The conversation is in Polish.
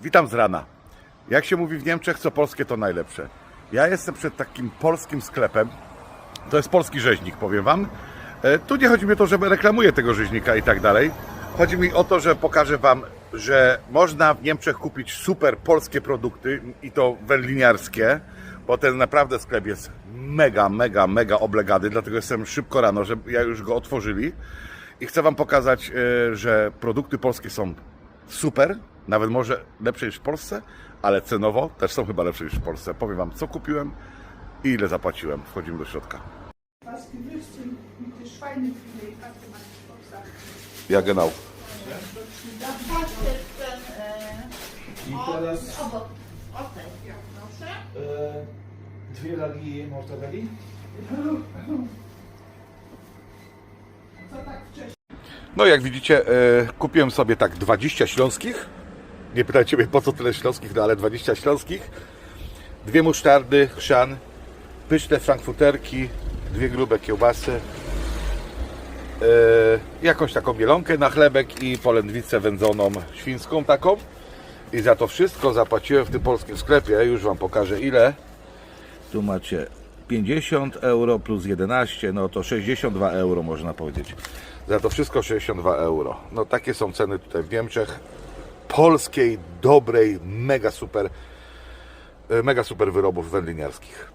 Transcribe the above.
Witam z rana. Jak się mówi w Niemczech, co polskie to najlepsze. Ja jestem przed takim polskim sklepem. To jest polski rzeźnik, powiem Wam. E, Tu nie chodzi mi o to, że reklamuję tego rzeźnika i tak dalej. Chodzi mi o to, że pokażę Wam, że można w Niemczech kupić super polskie produkty i to wędliniarskie, bo ten naprawdę sklep jest mega, mega, mega oblegany, dlatego jestem szybko rano, że ja już go otworzyli. I chcę Wam pokazać, e, że produkty polskie są super, nawet może lepsze niż w Polsce, ale cenowo też są chyba lepsze niż w Polsce. Powiem Wam, co kupiłem i ile zapłaciłem. Wchodzimy do środka. Ja genau. I o- teraz obok. O tej, ja proszę. e, dwie lagi mortadelli. Co tak? No jak widzicie, e, kupiłem sobie tak 20 śląskich. Nie pytajcie mnie po co tyle śląskich, no ale 20 śląskich. Dwie musztardy, chrzan, pyszne frankfurterki, dwie grube kiełbasy, e, jakąś taką mielonkę na chlebek i polędwicę wędzoną świńską taką. I za to wszystko zapłaciłem w tym polskim sklepie, już Wam pokażę ile. Tu macie 50 euro plus 11, no to 62 euro można powiedzieć. Za to wszystko 62 euro. No takie są ceny tutaj w Niemczech. Polskiej, dobrej, mega super, e, mega super wyrobów wędliniarskich.